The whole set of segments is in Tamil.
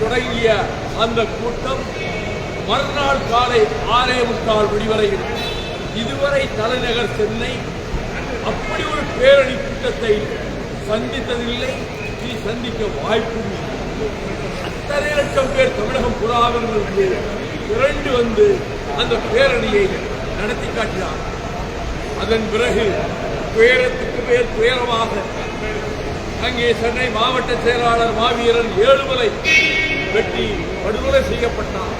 தொடங்கிய அந்த கூட்டம் மறுநாள் காலை ஆறே முக்கால் மணி இதுவரை தலைநகர் சென்னை அப்படி ஒரு பேரணி கூட்டத்தை சந்தித்ததில்லை. இனி சந்திக்க வாய்ப்பும் அத்தனை லட்சம் பேர் தமிழகம் புறாவிலிருந்து திரண்டு வந்து அந்த பேரணியை நடத்தி காட்டினார். அதன் பிறகு துயரத்துக்கு மேல் துயரமாக அங்கே சென்னை மாவட்ட செயலாளர் மாவீரன் ஏழுமலை வெட்டி படுகொலை செய்யப்பட்டான்.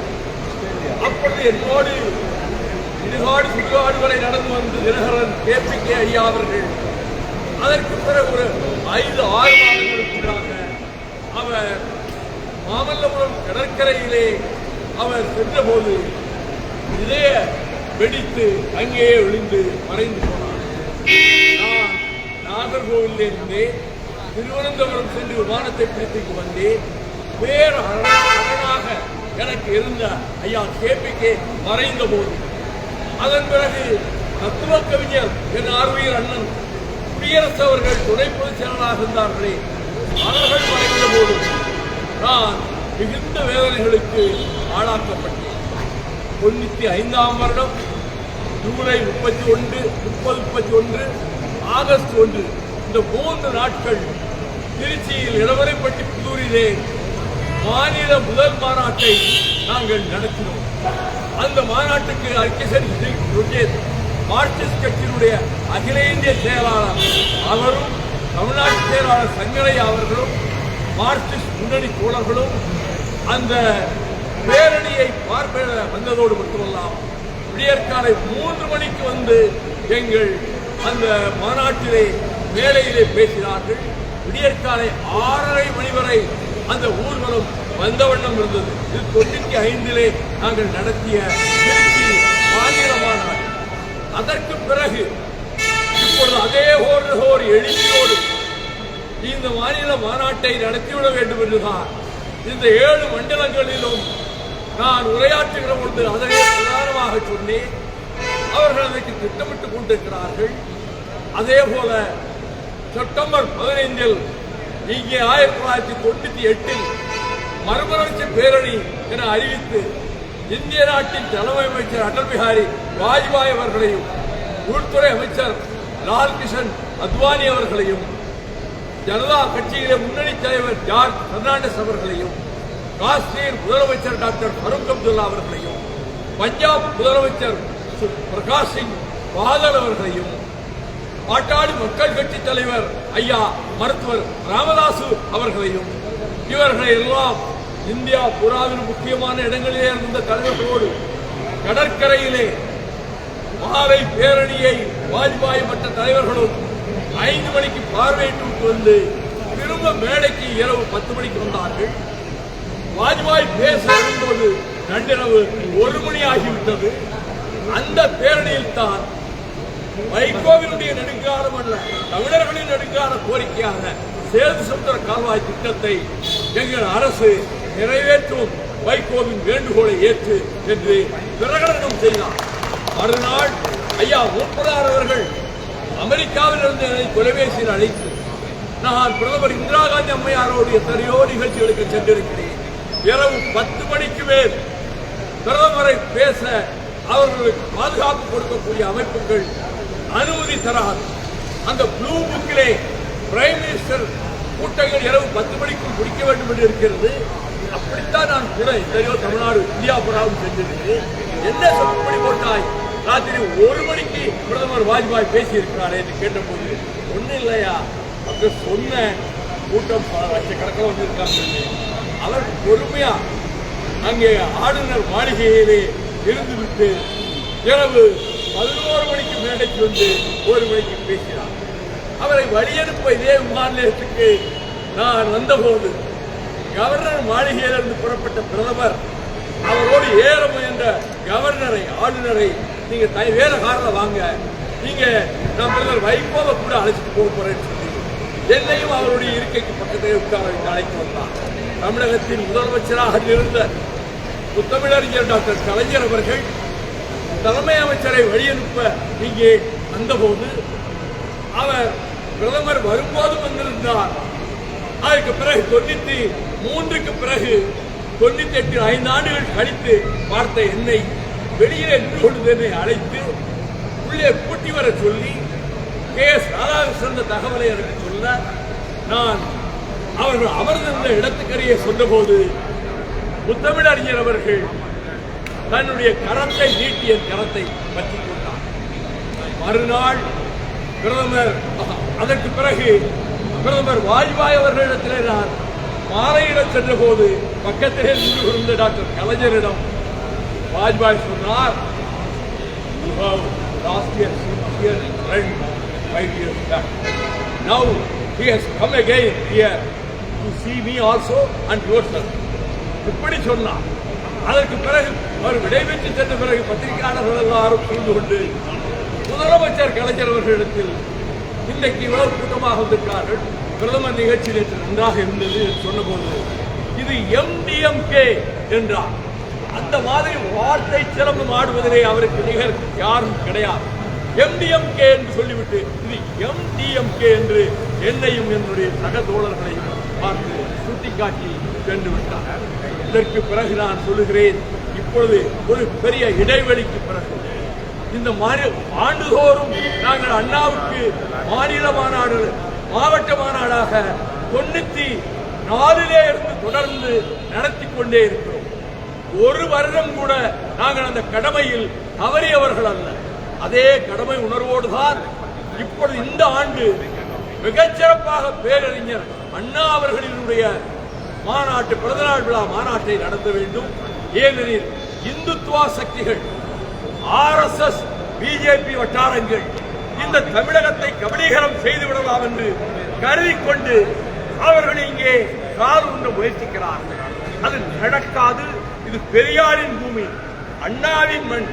அப்பொழுது என்னோடு இடுகாடு சுடுகாடுகளை நடந்து வந்து தினகரன் கேபிகே ஐயா அவர்கள் அதற்கு பிறகு ஒரு ஐந்து ஆறு மாதங்களுக்குள்ளாக அவர் மாமல்லபுரம் கடற்கரையிலே அவர் சென்றபோது இதய வெடித்து அங்கேயே விழுந்து மறைந்து போனார். நான் நாகர்கோவிலிருந்து திருவனந்தபுரம் சென்று விமானத்தை பிடித்துக்கு வந்தேன் வேறு அரணாக எனக்கு இருந்த ஐயா கேபிகே மறைந்த போது. அதன் பிறகு தத்துவ கவிஞர் என் ஆர்வீர் அண்ணன் குடியரசு அவர்கள் துணை பொதுச் செயலராக இருந்தார்களே. அவர்கள் மறைந்த போது நான் மிகுந்த வேதனைகளுக்கு ஆளாக்கப்பட்டேன். தொண்ணூத்தி ஐந்தாம் வருடம் ஜூலை முப்பத்தி ஒன்று முப்பது முப்பத்தி ஒன்று ஆகஸ்ட் ஒன்று இந்த மூன்று நாட்கள் திருச்சியில் இளவரைப்பட்டி புதூரிலே மாநில முதல் மாநாட்டை நாங்கள் நடத்தினோம். அந்த மாநாட்டுக்கு அர்க்கிசன் மார்க்சிஸ்ட் கட்சியினுடைய அகில இந்திய செயலாளர் அவரும் தமிழ்நாட்டு செயலாளர் சங்கரை அவர்களும் மார்க்சிஸ்ட் முன்னணி தோழர்களும் அந்த பேரணியை பார்வையிட வந்ததோடு மட்டுமல்லாம் விடியற்காலை மூன்று மணிக்கு வந்து எங்கள் அந்த மாநாட்டிலே மேலையிலே பேசினார்கள். விடியற்காலை ஆறரை மணி வரை அந்த ஊர்வலம் வந்த வண்ணம் இருந்தது. இது தொண்ணூத்தி ஐந்திலே நாங்கள் நடத்திய மாநில மாநாடு அதற்கு பிறகு இப்பொழுது அதே ஒரு ஒரு எழுச்சியோடு இந்த மாநில மாநாட்டை நடத்திவிட வேண்டும் என்றுதான் இந்த ஏழு மண்டலங்களிலும் நான் உரையாற்றுகிற பொழுது அதனை பிரதானமாக சொன்னேன். அவர்கள் அதற்கு திட்டமிட்டுக் கொண்டிருக்கிறார்கள். அதே போல செப்டம்பர் பதினைந்தில் இங்கே ஆயிரத்தி தொள்ளாயிரத்தி தொண்ணூத்தி எட்டில் மறுமலர்ச்சி பேரணி என அறிவித்து இந்திய நாட்டின் தலைமை அமைச்சர் அடல் பிஹாரி வாஜ்பாய் அவர்களையும் உள்துறை அமைச்சர் லால் கிஷன் அத்வானி அவர்களையும் ஜனதா கட்சியிலே முன்னணி தலைவர் ஜார்ஜ் பெர்னாண்டஸ் அவர்களையும் காஷ்மீர் முதலமைச்சர் டாக்டர் ஃபருக் அப்துல்லா அவர்களையும் பஞ்சாப் முதலமைச்சர் பிரகாஷ் சிங் பாதல் அவர்களையும் பாட்டாளி மக்கள் கட்சி தலைவர் ஐயா மருத்துவர் ராமதாசு அவர்களையும். இவர்களை எல்லாம் இந்தியா புறாவின் முக்கியமான இடங்களிலே இருந்த தலைவர்களோடு கடற்கரையிலே மாலை பேரணியை வாஜ்பாய் மற்ற தலைவர்களும் ஐந்து மணிக்கு பார்வையிட்டு வந்து திரும்ப மேடைக்கு இரவு பத்து மணிக்கு வந்தார்கள். வாஜ்பாய் பேச வரும்போது நள்ளிரவு ஒரு மணி ஆகிவிட்டது. அந்த பேரணியில் தான் வைகோவினுடைய நெடுங்காலம் அல்ல தமிழர்களின் நெடுங்கால கோரிக்கையாக சேது சுந்தர கால்வாய் திட்டத்தை எங்கள் அரசு நிறைவேற்றும் வைகோவின் வேண்டுகோளை ஏற்று என்று பிரகடனம் செய்தார். மறுநாள் ஐயா மூப்பனார் அவர்கள் அமெரிக்காவில் இருந்து என்னை தொலைபேசியில் அழைத்து நான் பிரதமர் இந்திரா காந்தி அம்மையாரோடு எத்தனையோ நிகழ்ச்சிகளுக்கு சென்றிருக்கிறேன். இரவு பத்து மணிக்கு மேல் பிரதமரை பேச அவர்களுக்கு பாதுகாப்பு கொடுக்கக்கூடிய அமைப்புகள் அனுமதி தராது. அந்த ப்ளூ புக்கிலே பிரைம் மினிஸ்டர் கூட்டங்கள் இரவு பத்து மணிக்குள் முடிக்க வேண்டும் என்று இருக்கிறது. அப்படித்தான் நான் கூட எத்தனையோ தமிழ்நாடு இந்தியா புறாவும் சென்றிருக்கிறேன் என்ன சொற்படி போட்டாய்? ராத்திரி ஒரு மணிக்கு பிரதமர் வாஜ்பாய் பேசியிருக்கிறாரே என்று கேட்டபோது ஒன்றும் இல்லையா? அப்படி சொன்ன கூட்டம் பல லட்சக்கணக்கில் வந்திருக்காங்க. அவர் பொறுமையா அங்கே ஆளுநர் மாளிகையிலே இருந்துவிட்டு இரவு பதினோரு மணிக்கு மேடைக்கு வந்து ஒரு மணிக்கு பேசினார். அவரை வழியனுப்ப இதே மாநிலத்துக்கு நான் வந்தபோது கவர்னர் மாளிகையிலிருந்து புறப்பட்ட பிரதமர் அவரோடு ஏற முயன்ற கவர்னரை ஆளுநரை நீங்க தை- வேற காரில் வாங்க. நீங்க நான் பிரதமர் வைகோவை கூட அழைச்சிட்டு போக போறேன்னு சொல்லி என்னையும் அவருடைய இருக்கைக்கு பக்கத்திலே உட்கார வைத்து அழைத்து வந்தார். தமிழகத்தின் முதலமைச்சராக இருந்த முத்தமிழறிஞர் டாக்டர் கலைஞர் அவர்கள் தலைமை அமைச்சரை வழியனுப்ப இங்கே வந்தபோது அவர் பிரதமர் வரும்போது வந்திருந்தார். அதற்கு பிறகு தொண்ணூத்தி மூன்றுக்கு பிறகு தொண்ணூத்தி எட்டு ஐந்து ஆண்டுகள் கழித்து பார்த்த என்னை வெளியிலே நின்று கொண்டு என்னை அழைத்து உள்ளே கூட்டி வர சொல்லி கே. எஸ். ராதாகிருஷ்ணன் தகவலை எனக்கு சொல்ல நான் அவர்கள் அமர்ந்திருந்த இடத்துக்கரையே சொன்னபோது முத்தமிழறிஞர் அவர்கள் தன்னுடைய கரத்தை நீட்டி என் கரத்தை பற்றி கொண்டார் மறுநாள் பிரதமர் அதற்கு பிறகு பிரதமர் வாஜ்பாய் அவர்களிடத்திலே நான் மாலையிடச் சென்ற போது பக்கத்திலே நின்று கொண்டிருந்த டாக்டர் கலைஞரிடம் வாஜ்பாய் சொன்னார் You have lost your sincere friend five years back. Now he has come again here to see me also and yourself. இப்படி சொன்னார் அதற்கு பிறகு அவர் விடைபெற்று சென்ற பிறகு பத்திரிகையாளர்கள் எல்லாரும் புரிந்து கொண்டு முதலமைச்சர் கலைஞர் அவர்களிடத்தில் இன்றைக்கு இவ்வளவு கூட்டமாக வந்திருக்கார்கள் பிரதமர் நிகழ்ச்சி நேற்று நன்றாக இருந்தது என்று சொன்னபோது இது எம்டிஎம்கே என்றார். அந்த மாதிரி வார்த்தை சிறப்பு ஆடுவதிலே அவருக்கு நிகர் யாரும் கிடையாது. எம்டிஎம்கே என்று சொல்லிவிட்டு இது எம்டிஎம்கே என்று என்னையும் என்னுடைய சக தோழர்களையும் பார்த்து சுட்டிக்காட்டி சென்று விட்டார் இதற்கு பிறகு நான் சொல்லுகிறேன் இப்பொழுது ஒரு பெரிய இடைவெளிக்கு பிறகு இந்த ஆண்டுதோறும் நாங்கள் அண்ணாவுக்கு மாநில மாநாடு மாவட்ட மாநாடாக தொண்ணூத்தி நாலிலே இருந்து தொடர்ந்து நடத்தி கொண்டே இருக்கிறோம். ஒரு வருடம் கூட நாங்கள் அந்த கடமையில் தவறியவர்கள் அல்ல. அதே கடமை உணர்வோடு தான் இப்பொழுது இந்த ஆண்டு மிகச்சிறப்பாக பேரறிஞர் அண்ணா அவர்களினுடைய மாநாட்டு பிறந்தநாள் விழா மாநாட்டை நடத்த வேண்டும். ஏனெனில் இந்துத்துவா சக்திகள் ஆர்எஸ்எஸ் பிஜேபி வட்டாரங்கள் இந்த தமிழகத்தை கபலீகரம் செய்து விடலாம் என்று கருதிக்கொண்டு அவர்கள் இங்கே கால் ஒன்று முயற்சிக்கிறார்கள். அது நடக்காது. இது பெரியாரின் பூமி அண்ணாவின் மண்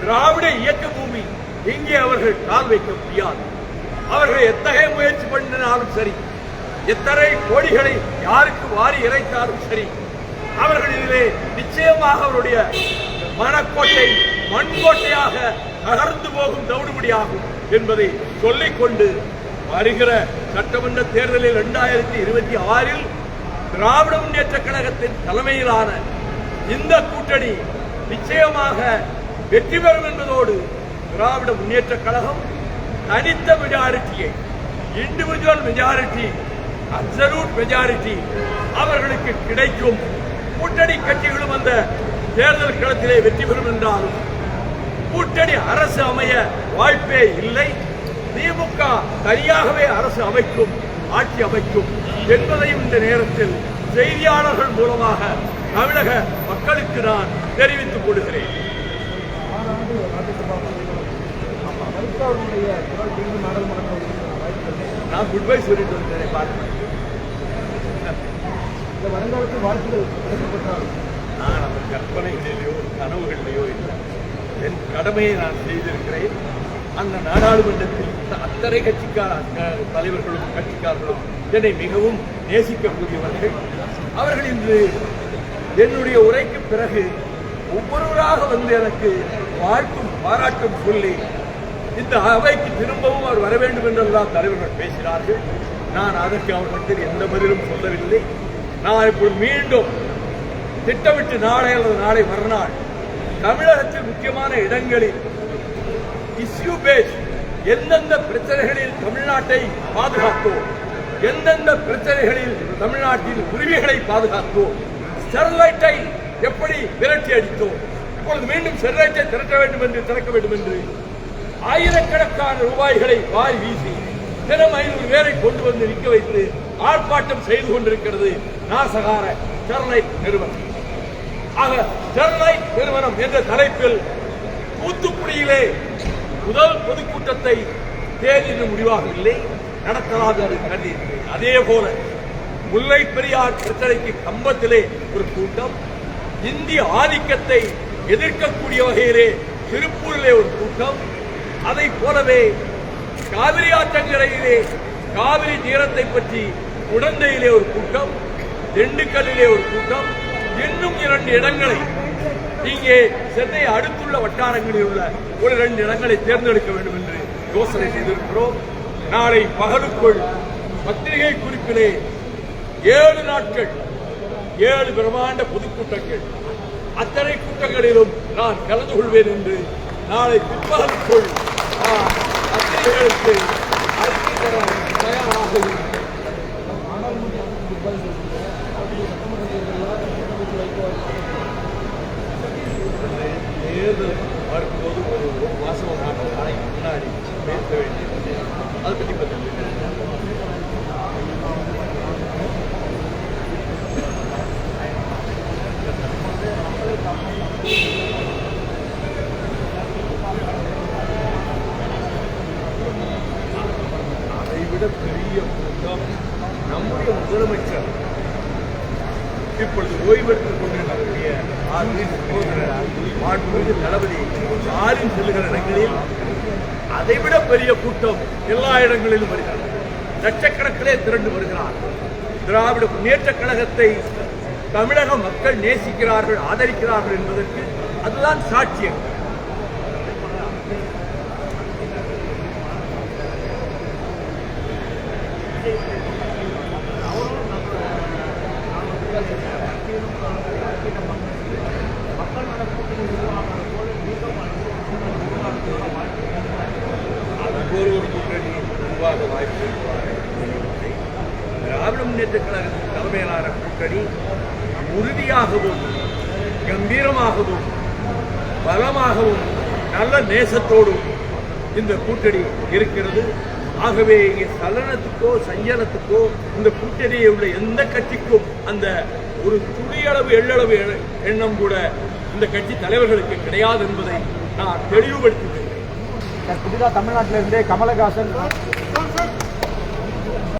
திராவிட இயக்க பூமி. இங்கே அவர்கள் கால் வைக்க முடியாது. அவர்கள் எத்தகைய முயற்சி பண்ணினாலும் சரி எத்தனை கோடிகளை யாருக்கு வாரி இறைத்தாலும் சரி அவர்கள் இதிலே நிச்சயமாக அவருடைய மனக்கோட்டை மண்கோட்டையாக நகர்ந்து போகும் தவிடுபடியாகும் என்பதை சொல்லிக்கொண்டு வருகிற சட்டமன்ற தேர்தலில் இரண்டாயிரத்தி இருபத்தி ஆறில் திராவிட முன்னேற்ற கழகத்தின் தலைமையிலான இந்த கூட்டணி நிச்சயமாக வெற்றி பெறும் என்பதோடு திராவிட முன்னேற்ற கழகம் தனித்த மெஜாரிட்டியை இண்டிவிஜுவல் மெஜாரிட்டி அப்சல்யூட் மெஜாரிட்டி அவர்களுக்கு கிடைக்கும். கூட்டணி கட்சிகளும் அந்த தேர்தல் களத்திலே வெற்றி பெறும் என்றாலும் கூட்டணி அரசு அமைய வாய்ப்பே இல்லை. திமுக தனியாகவே அரசு அமைக்கும் ஆட்சி அமைக்கும் என்பதையும் இந்த நேரத்தில் செய்தியாளர்கள் மூலமாக தமிழக மக்களுக்கு நான் தெரிவித்துக் கொள்கிறேன். நான் குட் பை சொல்லிட்டு வந்தேன் பார்க்கிறேன் எதிர்காலத்து வருங்காலத்தில் வாய்ப்புகள் நான் அந்த கற்பனைகளிலேயோ கனவுகளிலேயோ இல்லை. என் கடமையை நான் செய்திருக்கிறேன். அந்த நாடாளுமன்றத்தில் அத்தனை கட்சிக்கார தலைவர்களும் கட்சிக்காரர்களும் என்னை மிகவும் நேசிக்கக்கூடியவர்கள். அவர்கள் இன்று என்னுடைய உரைக்கு பிறகு ஒவ்வொருவராக வந்து எனக்கு வாழ்த்தும் பாராட்டும் சொல்லி இந்த அவைக்கு திரும்பவும் அவர் வர வேண்டும் என்றெல்லாம் தலைவர்கள் பேசினார்கள். நான் அதற்கு அவர்களுக்கு எந்த பதிலும் சொல்லவில்லை. நான் இப்பொழுது மீண்டும் திட்டமிட்டு நாளை அல்லது நாளை மறுநாள் தமிழகத்தில் முக்கியமான இடங்களில் இஸ்யூ பேஸ் எந்தெந்த பிரச்சனைகளில் தமிழ்நாட்டை பாதுகாத்தோம் எந்தெந்த பிரச்சனைகளில் தமிழ்நாட்டில் உரிமைகளை பாதுகாத்தோம் ஸ்டெர்லைட்டை எப்படி விரட்டி அடித்தோம் இப்பொழுது மீண்டும் ஸ்டெர்லைட்டை திரட்ட வேண்டும் என்று திறக்க வேண்டும் என்று ஆயிரக்கணக்கான ரூபாய்களை வாய் வீசி தினம் ஐநூறு பேரை கொண்டு வந்து நிற்க வைத்து ஆர்ப்பாட்டம் செய்து கொண்டிருக்கிறது. நாசகார ஸ்டெர்லைட் நிறுவனம். ஆக ஸ்டெர்லைட் நிறுவனம் என்ற தலைப்பில் தூத்துக்குடியிலே முதல் பொதுக்கூட்டத்தை தேதி முடிவாகவில்லை நடத்தலாம் என்று கருதியிருக்கிறேன் அதே போல முல்லை பெரியார் பிரச்சனைக்கு கம்பத்திலே ஒரு கூட்டம் இந்திய ஆதிக்கத்தை எதிர்க்கக்கூடிய வகையிலே திருப்பூரிலே ஒரு கூட்டம் அதை போலவே காவிரி ஆற்றங்கரையிலே காவிரி நீரத்தை பற்றி குடந்தையிலே ஒரு கூட்டம் திண்டுக்கல்லிலே ஒரு கூட்டம். இன்னும் இரண்டு இடங்களை இங்கே சென்னை அடுத்துள்ள வட்டாரங்களில் உள்ள ஒரு இரண்டு இடங்களை தேர்ந்தெடுக்க வேண்டும் என்று யோசனை செய்திருக்கிறோம். நாளை பகலுக்குள் பத்திரிகை குறிப்பிலே ஏழு நாட்கள் ஏழு பிரமாண்ட பொதுக்கூட்டங்கள். அத்தனை கூட்டங்களிலும் நான் கலந்து கொள்வேன் என்று நாளை பிற்பகலுக்குள் பத்திரிகைகளுக்கு அறிக்கை தர தயாராக இருக்கிறேன். நாடாளுமன்றத்துக்கு பதில் சொல்லுங்க அப்படி சட்டமன்ற தேர்தலில் எதை வச்சு வைக்க தேர்தல் வரும்போது ஒரு ஒரு மாதம் ஒரு நாற்பது நாளைக்கு முன்னாடி பேச வேண்டியது அதை பற்றி பற்றி அதை விட பெரிய நம்முடைய முதலமைச்சர் இப்பொழுது தளபதி ஸ்டாலின் செல்லுகிற இடங்களில் அதைவிட பெரிய கூட்டம் எல்லா இடங்களிலும் வருகிறது. லட்சக்கணக்கிலே திரண்டு வருகிறார். திராவிட முன்னேற்ற கழகத்தை தமிழக மக்கள் நேசிக்கிறார்கள் ஆதரிக்கிறார்கள் என்பதற்கு அதுதான் சாட்சியம் அதுபோல் ஒரு கூட்டணி உருவாக வாய்ப்பு இருக்கிறது. திராவிட முன்னேற்ற கழகத்தின் தலைமையிலான கூட்டணி உறுதியாகவும் கம்பீரமாகவும் பலமாகவும் நல்ல நேசத்தோடும் இந்த கூட்டணி இருக்கிறது. ஆகவே இங்கே சலனத்துக்கோ சஞ்சலத்துக்கோ இந்த கூட்டணியை உள்ள எந்த கட்சிக்கும் அந்த ஒரு துளியளவு எள்ளளவு எண்ணம் கூட இந்த கட்சி தலைவர்களுக்கு கிடையாது என்பதை நான் தெளிவுபடுத்துகிறேன். புதிதாக தமிழ்நாட்டிலிருந்தே கமலஹாசன்